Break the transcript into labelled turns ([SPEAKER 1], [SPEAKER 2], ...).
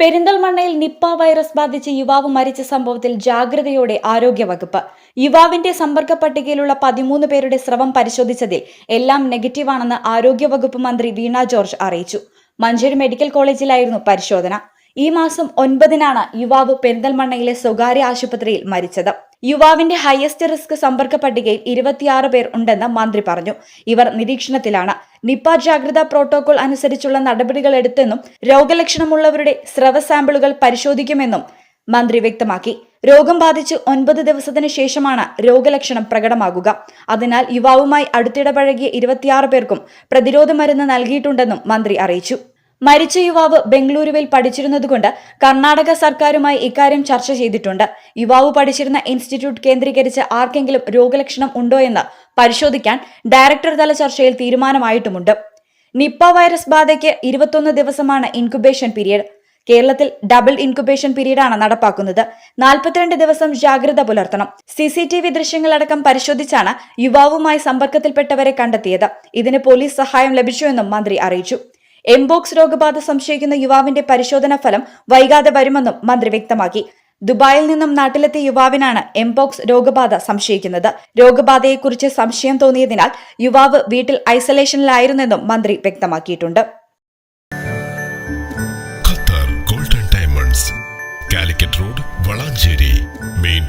[SPEAKER 1] പെരിന്തൽമണ്ണയിൽ Nipah virus ബാധിച്ച് യുവാവ് മരിച്ച സംഭവത്തിൽ ജാഗ്രതയോടെ ആരോഗ്യവകുപ്പ്. യുവാവിന്റെ സമ്പർക്ക പട്ടികയിലുള്ള പതിമൂന്ന് പേരുടെ സ്രവം പരിശോധിച്ചതിൽ എല്ലാം നെഗറ്റീവാണെന്ന് ആരോഗ്യവകുപ്പ് മന്ത്രി വീണ ജോർജ് അറിയിച്ചു. മഞ്ചേരി മെഡിക്കൽ കോളേജിലായിരുന്നു പരിശോധന. ഈ മാസം ഒൻപതിനാണ് യുവാവ് പെരിന്തൽമണ്ണയിലെ സ്വകാര്യ ആശുപത്രിയിൽ മരിച്ചത്. യുവാവിന്റെ ഹയസ്റ്റ് റിസ്ക് സമ്പർക്ക പട്ടികയിൽ ഇരുപത്തിയാറ് പേർ ഉണ്ടെന്ന് മന്ത്രി പറഞ്ഞു. ഇവർ നിരീക്ഷണത്തിലാണ്. നിപ്പ ജാഗ്രതാ പ്രോട്ടോകോൾ അനുസരിച്ചുള്ള നടപടികൾ എടുത്തെന്നും രോഗലക്ഷണമുള്ളവരുടെ സ്രവ സാമ്പിളുകൾ പരിശോധിക്കുമെന്നും മന്ത്രി വ്യക്തമാക്കി. രോഗം ബാധിച്ച് ഒൻപത് ദിവസത്തിന് ശേഷമാണ് രോഗലക്ഷണം പ്രകടമാകുക. അതിനാൽ യുവാവുമായി അടുത്തിടപഴകിയ ഇരുപത്തിയാറ് പേർക്കും പ്രതിരോധ മരുന്ന് നൽകിയിട്ടുണ്ടെന്നും മന്ത്രി അറിയിച്ചു. മരിച്ച യുവാവ് ബംഗളൂരുവിൽ പഠിച്ചിരുന്നതുകൊണ്ട് കർണാടക സർക്കാരുമായി ഇക്കാര്യം ചർച്ച ചെയ്തിട്ടുണ്ട്. യുവാവ് പഠിച്ചിരുന്ന ഇൻസ്റ്റിറ്റ്യൂട്ട് കേന്ദ്രീകരിച്ച് ആർക്കെങ്കിലും രോഗലക്ഷണം ഉണ്ടോ എന്ന് പരിശോധിക്കാൻ ഡയറക്ടർ തല ചർച്ചയിൽ തീരുമാനമായിട്ടുമുണ്ട്. നിപ്പ വൈറസ് ബാധയ്ക്ക് ഇരുപത്തൊന്ന് ദിവസമാണ് ഇൻക്യുബേഷൻ പീരീഡ് കേരളത്തിൽ ഡബിൾ ഇൻക്യുബേഷൻ പീരീഡാണ് നടപ്പാക്കുന്നത്. നാൽപ്പത്തിരണ്ട് ദിവസം ജാഗ്രത പുലർത്തണം. സി സി ടി വി ദൃശ്യങ്ങളടക്കം പരിശോധിച്ചാണ് യുവാവുമായി സമ്പർക്കത്തിൽപ്പെട്ടവരെ കണ്ടെത്തിയത്. ഇതിന് പോലീസ് സഹായം ലഭിച്ചുവെന്നും മന്ത്രി അറിയിച്ചു. എംബോക്സ് രോഗബാധ സംശയിക്കുന്ന യുവാവിന്റെ പരിശോധനാ ഫലം വൈകാതെ വരുമെന്നും മന്ത്രി വ്യക്തമാക്കി. ദുബായിൽ നിന്നും നാട്ടിലെത്തിയ യുവാവിനാണ് എംപോക്സ് രോഗബാധ സംശയിക്കുന്നത്. രോഗബാധയെക്കുറിച്ച് സംശയം തോന്നിയതിനാൽ യുവാവ് വീട്ടിൽ ഐസൊലേഷനിലായിരുന്നെന്നും മന്ത്രി വ്യക്തമാക്കിയിട്ടുണ്ട്.
[SPEAKER 2] Qatar golden diamonds Calicut road Valanchery main